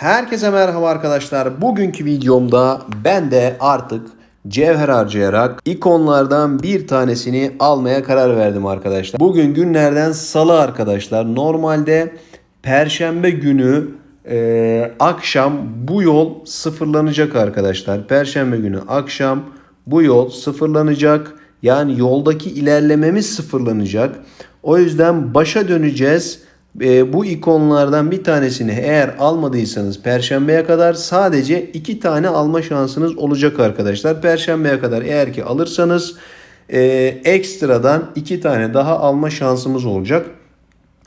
Herkese merhaba arkadaşlar. Bugünkü videomda ben de artık cevher harcayarak ikonlardan bir tanesini almaya karar verdim arkadaşlar. Bugün günlerden salı arkadaşlar. Normalde perşembe günü e, akşam bu yol sıfırlanacak arkadaşlar. Perşembe günü akşam bu yol sıfırlanacak. Yani yoldaki ilerlememiz sıfırlanacak. O yüzden başa döneceğiz. E, bu ikonlardan bir tanesini eğer almadıysanız Perşembe'ye kadar sadece iki tane alma şansınız olacak arkadaşlar. Perşembe'ye kadar eğer ki alırsanız e, ekstradan iki tane daha alma şansımız olacak.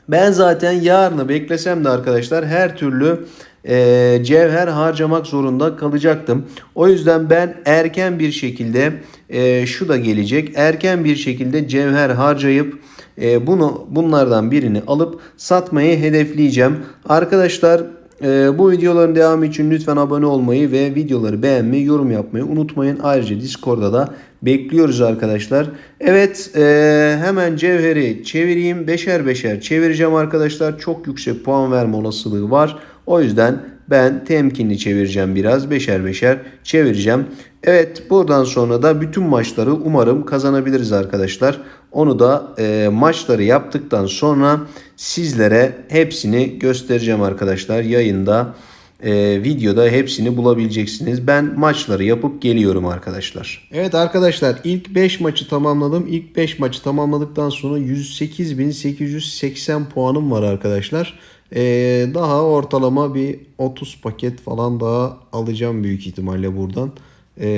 Ben zaten yarını beklesem de arkadaşlar her türlü e, cevher harcamak zorunda kalacaktım. O yüzden ben erken bir şekilde e, şu da gelecek. Erken bir şekilde cevher harcayıp e, bunu bunlardan birini alıp satmayı hedefleyeceğim. Arkadaşlar e, bu videoların devamı için lütfen abone olmayı ve videoları beğenmeyi, yorum yapmayı unutmayın. Ayrıca Discord'da da bekliyoruz arkadaşlar. Evet e, hemen cevheri çevireyim. Beşer beşer çevireceğim arkadaşlar. Çok yüksek puan verme olasılığı var. O yüzden ben temkinli çevireceğim biraz. Beşer beşer çevireceğim. Evet buradan sonra da bütün maçları umarım kazanabiliriz arkadaşlar. Onu da e, maçları yaptıktan sonra sizlere hepsini göstereceğim arkadaşlar. Yayında e, videoda hepsini bulabileceksiniz. Ben maçları yapıp geliyorum arkadaşlar. Evet arkadaşlar ilk 5 maçı tamamladım. İlk 5 maçı tamamladıktan sonra 108.880 puanım var arkadaşlar. Ee, daha ortalama bir 30 paket falan daha alacağım büyük ihtimalle buradan. Ee,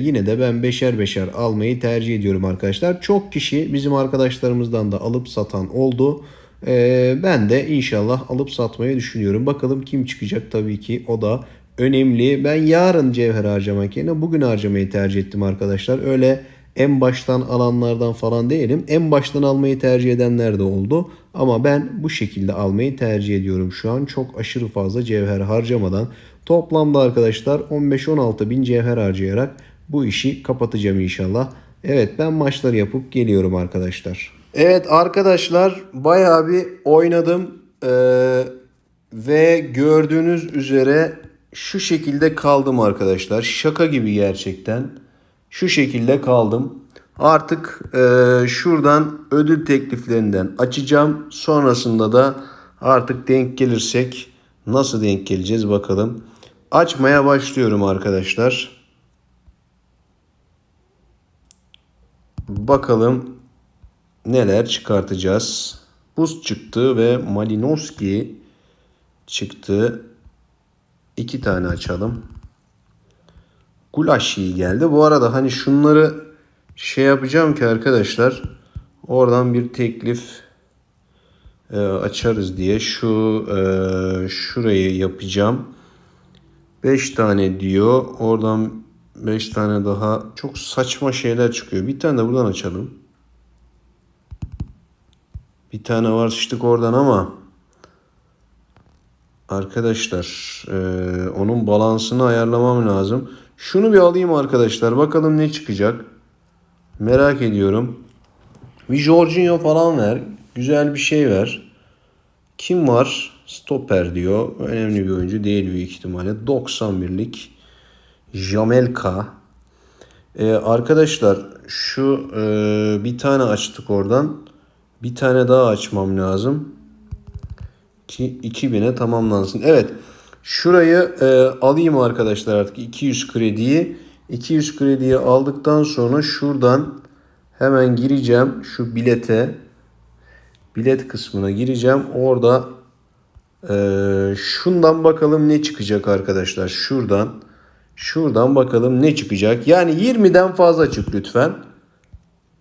yine de ben beşer beşer almayı tercih ediyorum arkadaşlar. Çok kişi bizim arkadaşlarımızdan da alıp satan oldu. Ee, ben de inşallah alıp satmayı düşünüyorum. Bakalım kim çıkacak tabii ki o da önemli. Ben yarın cevher harcamak yerine bugün harcamayı tercih ettim arkadaşlar. Öyle en baştan alanlardan falan değilim. En baştan almayı tercih edenler de oldu. Ama ben bu şekilde almayı tercih ediyorum şu an. Çok aşırı fazla cevher harcamadan. Toplamda arkadaşlar 15-16 bin cevher harcayarak bu işi kapatacağım inşallah. Evet ben maçları yapıp geliyorum arkadaşlar. Evet arkadaşlar bayağı bir oynadım. Ee, ve gördüğünüz üzere şu şekilde kaldım arkadaşlar. Şaka gibi gerçekten. Şu şekilde kaldım. Artık e, şuradan ödül tekliflerinden açacağım. Sonrasında da artık denk gelirsek nasıl denk geleceğiz bakalım. Açmaya başlıyorum arkadaşlar. Bakalım neler çıkartacağız. Buz çıktı ve Malinowski çıktı. İki tane açalım. Gulaşi geldi. Bu arada hani şunları şey yapacağım ki arkadaşlar oradan bir teklif e, açarız diye şu e, şurayı yapacağım. 5 tane diyor. Oradan 5 tane daha çok saçma şeyler çıkıyor. Bir tane de buradan açalım. Bir tane var sıçtık oradan ama arkadaşlar e, onun balansını ayarlamam lazım. Şunu bir alayım arkadaşlar. Bakalım ne çıkacak. Merak ediyorum. Bir Jorginho falan ver. Güzel bir şey ver. Kim var? Stoper diyor. Önemli bir oyuncu değil büyük ihtimalle. 91'lik Jamelka. Ee, arkadaşlar şu e, bir tane açtık oradan. Bir tane daha açmam lazım. Ki 2000'e tamamlansın. Evet. Şurayı e, alayım arkadaşlar artık 200 krediyi. 200 krediyi aldıktan sonra şuradan hemen gireceğim şu bilete. Bilet kısmına gireceğim. Orada e, şundan bakalım ne çıkacak arkadaşlar. Şuradan. Şuradan bakalım ne çıkacak. Yani 20'den fazla çık lütfen.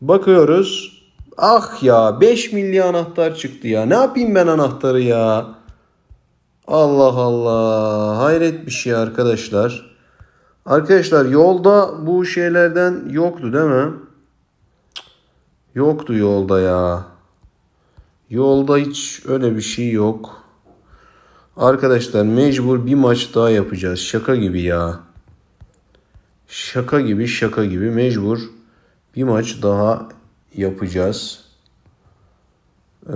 Bakıyoruz. Ah ya 5 milli anahtar çıktı ya. Ne yapayım ben anahtarı ya? Allah Allah. Hayret bir şey arkadaşlar. Arkadaşlar yolda bu şeylerden yoktu değil mi? Yoktu yolda ya. Yolda hiç öyle bir şey yok. Arkadaşlar mecbur bir maç daha yapacağız. Şaka gibi ya. Şaka gibi şaka gibi mecbur bir maç daha yapacağız. Ee,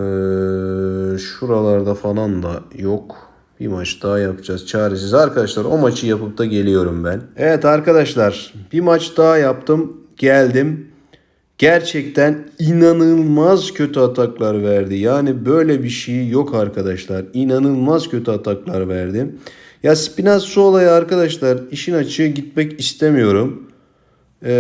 şuralarda falan da yok. Bir maç daha yapacağız çaresiz. Arkadaşlar o maçı yapıp da geliyorum ben. Evet arkadaşlar bir maç daha yaptım. Geldim. Gerçekten inanılmaz kötü ataklar verdi. Yani böyle bir şey yok arkadaşlar. İnanılmaz kötü ataklar verdi. Ya Spinazzo olayı arkadaşlar işin açığı gitmek istemiyorum. Ee,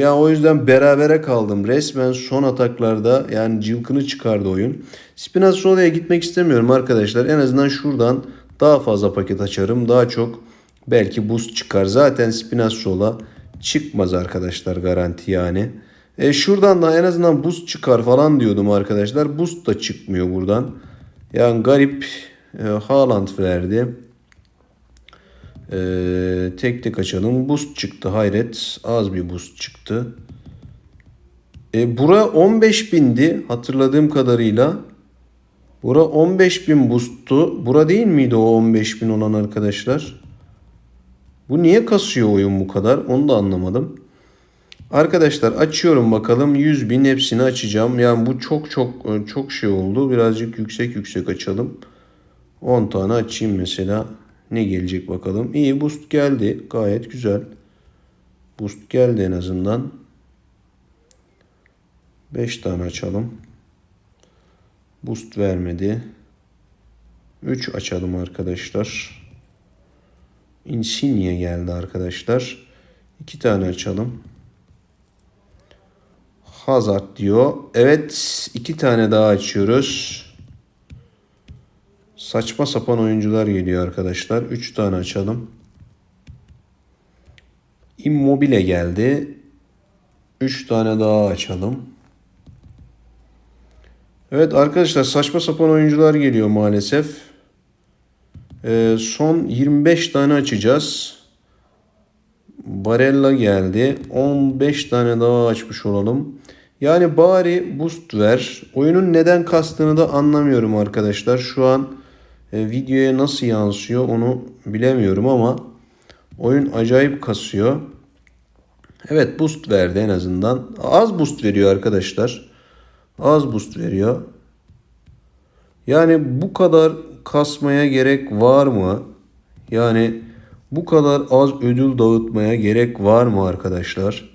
ya o yüzden berabere kaldım. Resmen son ataklarda yani cılkını çıkardı oyun. Spinazzola'ya gitmek istemiyorum arkadaşlar. En azından şuradan daha fazla paket açarım. Daha çok belki boost çıkar. Zaten Spinazzola çıkmaz arkadaşlar garanti yani. E şuradan da en azından boost çıkar falan diyordum arkadaşlar. Boost da çıkmıyor buradan. Yani garip e, Haaland verdi. Ee, tek tek açalım. Boost çıktı hayret. Az bir boost çıktı. E, bura 15 bindi hatırladığım kadarıyla. Bura 15 bin boost'tu. Bura değil miydi o 15 bin olan arkadaşlar? Bu niye kasıyor oyun bu kadar? Onu da anlamadım. Arkadaşlar açıyorum bakalım. 100 bin hepsini açacağım. Yani bu çok çok çok şey oldu. Birazcık yüksek yüksek açalım. 10 tane açayım mesela. Ne gelecek bakalım. İyi boost geldi. Gayet güzel. Boost geldi en azından. 5 tane açalım. Boost vermedi. 3 açalım arkadaşlar. Insigne geldi arkadaşlar. 2 tane açalım. Hazard diyor. Evet 2 tane daha açıyoruz. Saçma sapan oyuncular geliyor arkadaşlar. 3 tane açalım. Immobile geldi. 3 tane daha açalım. Evet arkadaşlar saçma sapan oyuncular geliyor maalesef. Ee, son 25 tane açacağız. Barella geldi. 15 tane daha açmış olalım. Yani bari boost ver. Oyunun neden kastığını da anlamıyorum arkadaşlar. Şu an e, videoya nasıl yansıyor onu bilemiyorum ama oyun acayip kasıyor. Evet boost verdi en azından. Az boost veriyor arkadaşlar. Az boost veriyor. Yani bu kadar kasmaya gerek var mı? Yani bu kadar az ödül dağıtmaya gerek var mı arkadaşlar?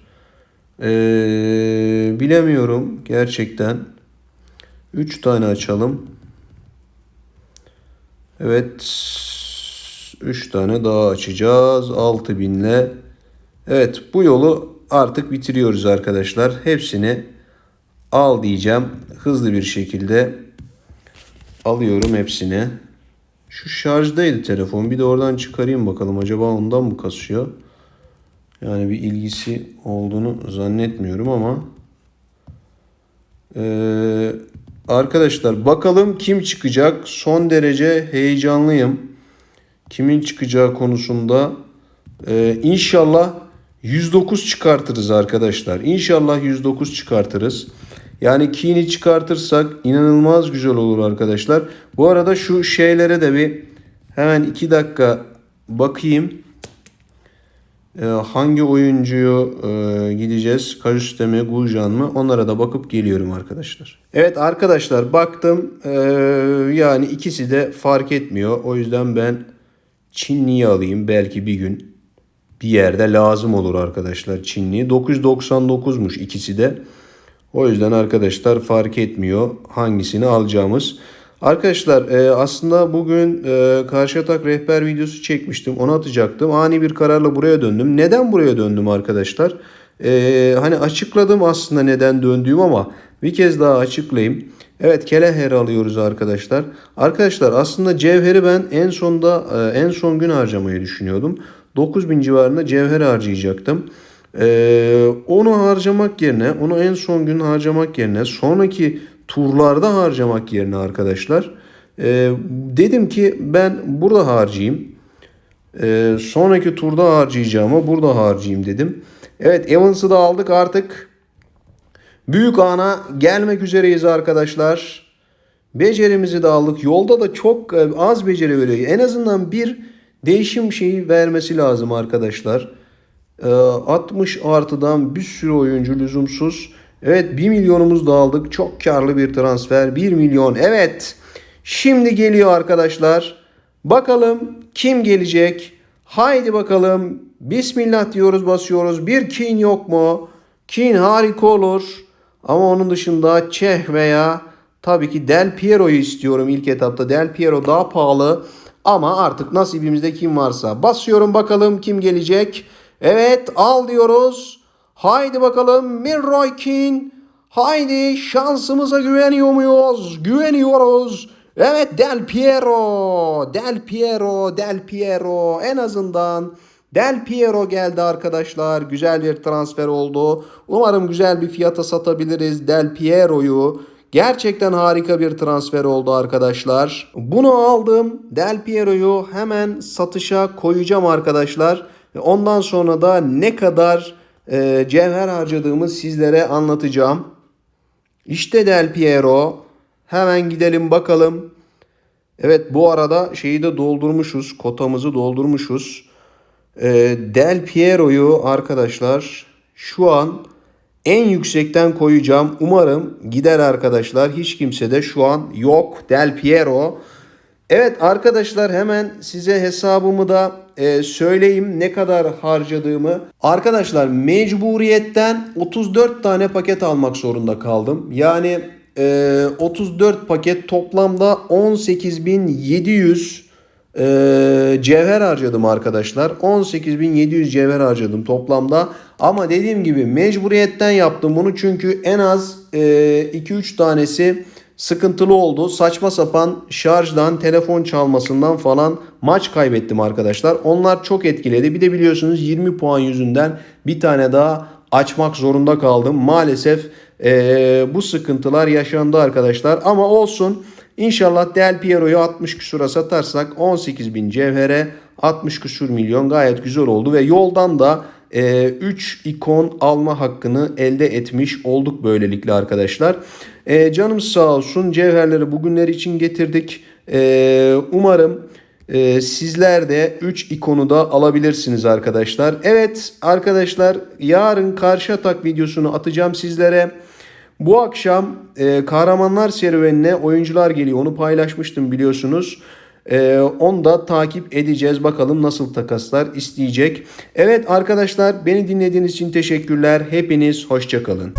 Ee, bilemiyorum gerçekten. 3 tane açalım. Evet. 3 tane daha açacağız. 6000 ile. Evet bu yolu artık bitiriyoruz arkadaşlar. Hepsini al diyeceğim. Hızlı bir şekilde alıyorum hepsini. Şu şarjdaydı telefon. Bir de oradan çıkarayım bakalım. Acaba ondan mı kasıyor? Yani bir ilgisi olduğunu zannetmiyorum ama. Ee, arkadaşlar bakalım kim çıkacak. Son derece heyecanlıyım. Kimin çıkacağı konusunda. Ee, inşallah 109 çıkartırız arkadaşlar. İnşallah 109 çıkartırız. Yani Keen'i çıkartırsak inanılmaz güzel olur arkadaşlar. Bu arada şu şeylere de bir hemen 2 dakika bakayım. Ee, hangi oyuncuyu e, gideceğiz? Kajüste mi, Gulcan mı? Onlara da bakıp geliyorum arkadaşlar. Evet arkadaşlar baktım. Ee, yani ikisi de fark etmiyor. O yüzden ben Çinli'yi alayım. Belki bir gün bir yerde lazım olur arkadaşlar Çinli. 999'muş ikisi de. O yüzden arkadaşlar fark etmiyor hangisini alacağımız. Arkadaşlar e, aslında bugün e, karşı atak rehber videosu çekmiştim. Onu atacaktım. Ani bir kararla buraya döndüm. Neden buraya döndüm arkadaşlar? E, hani açıkladım aslında neden döndüğüm ama bir kez daha açıklayayım. Evet Keleher alıyoruz arkadaşlar. Arkadaşlar aslında cevheri ben en sonda e, en son gün harcamayı düşünüyordum. 9000 civarında cevher harcayacaktım. Ee, onu harcamak yerine, onu en son gün harcamak yerine, sonraki turlarda harcamak yerine arkadaşlar e, dedim ki ben burada harcayayım. E, sonraki turda harcayacağımı burada harcayayım dedim. Evet Evans'ı da aldık artık. Büyük ana gelmek üzereyiz arkadaşlar. Becerimizi de aldık. Yolda da çok e, az beceri veriyor. En azından bir değişim şeyi vermesi lazım arkadaşlar. 60 e, artıdan bir sürü oyuncu lüzumsuz. Evet 1 milyonumuz da aldık. Çok karlı bir transfer. 1 milyon. Evet. Şimdi geliyor arkadaşlar. Bakalım kim gelecek? Haydi bakalım. Bismillah diyoruz basıyoruz. Bir kin yok mu? Kin harika olur. Ama onun dışında Çeh veya tabii ki Del Piero'yu istiyorum ilk etapta. Del Piero daha pahalı. Ama artık nasibimizde kim varsa. Basıyorum bakalım kim gelecek. Evet al diyoruz. Haydi bakalım Milroy Kin. Haydi şansımıza güveniyor muyuz? Güveniyoruz. Evet Del Piero. Del Piero. Del Piero. En azından Del Piero geldi arkadaşlar. Güzel bir transfer oldu. Umarım güzel bir fiyata satabiliriz Del Piero'yu. Gerçekten harika bir transfer oldu arkadaşlar. Bunu aldım. Del Piero'yu hemen satışa koyacağım arkadaşlar. Ondan sonra da ne kadar e, cevher harcadığımı sizlere anlatacağım. İşte Del Piero. Hemen gidelim bakalım. Evet bu arada şeyi de doldurmuşuz. Kotamızı doldurmuşuz. Ee, Del Piero'yu arkadaşlar şu an en yüksekten koyacağım. Umarım gider arkadaşlar. Hiç kimse de şu an yok. Del Piero. Evet arkadaşlar hemen size hesabımı da e, söyleyeyim ne kadar harcadığımı. Arkadaşlar mecburiyetten 34 tane paket almak zorunda kaldım. Yani e, 34 paket toplamda 18.700 e, cevher harcadım arkadaşlar. 18.700 cevher harcadım toplamda. Ama dediğim gibi mecburiyetten yaptım bunu çünkü en az e, 2-3 tanesi sıkıntılı oldu. Saçma sapan şarjdan, telefon çalmasından falan maç kaybettim arkadaşlar. Onlar çok etkiledi. Bir de biliyorsunuz 20 puan yüzünden bir tane daha açmak zorunda kaldım. Maalesef eee, bu sıkıntılar yaşandı arkadaşlar. Ama olsun. İnşallah Del Piero'yu 60 küsura satarsak 18 bin cevhere 60 küsur milyon gayet güzel oldu. Ve yoldan da 3 ikon alma hakkını elde etmiş olduk böylelikle arkadaşlar. E, canımız sağ olsun cevherleri bugünler için getirdik. E, umarım e, sizler de 3 ikonu da alabilirsiniz arkadaşlar. Evet arkadaşlar yarın karşı atak videosunu atacağım sizlere. Bu akşam e, Kahramanlar serüvenine oyuncular geliyor. Onu paylaşmıştım biliyorsunuz. E, onu da takip edeceğiz. Bakalım nasıl takaslar isteyecek. Evet arkadaşlar beni dinlediğiniz için teşekkürler. Hepiniz hoşçakalın.